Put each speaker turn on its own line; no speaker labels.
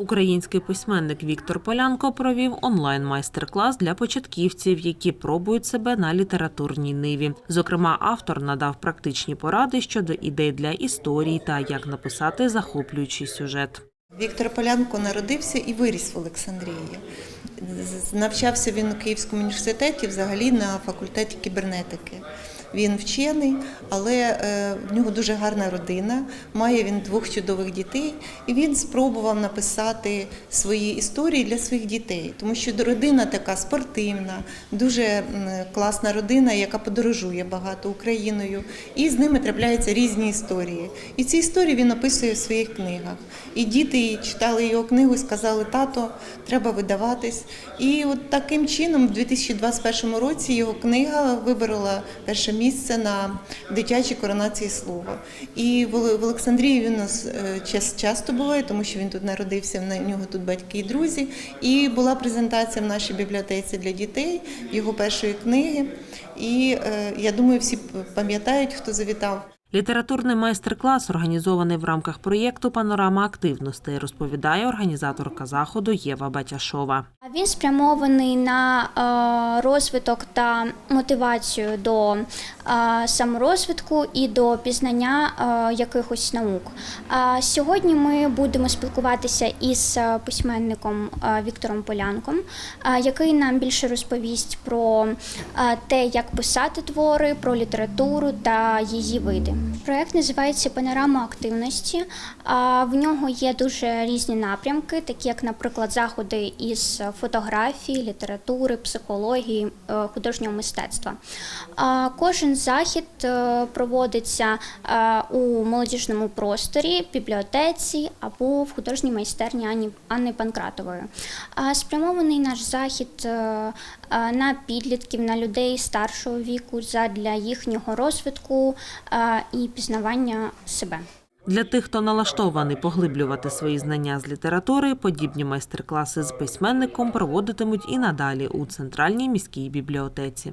Український письменник Віктор Полянко провів онлайн майстер-клас для початківців, які пробують себе на літературній ниві. Зокрема, автор надав практичні поради щодо ідей для історій та як написати захоплюючий сюжет.
Віктор Полянко народився і виріс в Олександрії. Навчався він у Київському університеті взагалі на факультеті кібернетики. Він вчений, але е, в нього дуже гарна родина. Має він двох чудових дітей, і він спробував написати свої історії для своїх дітей, тому що родина така спортивна, дуже класна родина, яка подорожує багато Україною, і з ними трапляються різні історії. І ці історії він описує в своїх книгах. І діти читали його книгу і сказали, тато, треба видаватись. І от таким чином, в 2021 році його книга виборола перше місце на дитячій коронації слова. І в Олександрії він у нас е, час- часто буває, тому що він тут народився, в нього тут батьки і друзі. І була презентація в нашій бібліотеці для дітей його першої книги. І е, я думаю, всі пам'ятають, хто завітав.
Літературний майстер-клас організований в рамках проєкту Панорама активностей, розповідає організаторка заходу Єва Батяшова.
Він спрямований на е, розвиток та мотивацію до е, саморозвитку і до пізнання е, якихось наук. Сьогодні ми будемо спілкуватися із письменником Віктором Полянком, який нам більше розповість про те, як писати твори, про літературу та її види. Проект називається Панорама активності. В нього є дуже різні напрямки, такі як, наприклад, заходи із фотографії, літератури, психології, е, художнього мистецтва. Кожен захід е, проводиться е, у молодіжному просторі, бібліотеці або в художній майстерні Анни Панкратової. Спрямований наш захід на підлітків, на людей старшого віку задля їхнього розвитку і пізнавання себе.
Для тих, хто налаштований поглиблювати свої знання з літератури, подібні майстер-класи з письменником проводитимуть і надалі у центральній міській бібліотеці.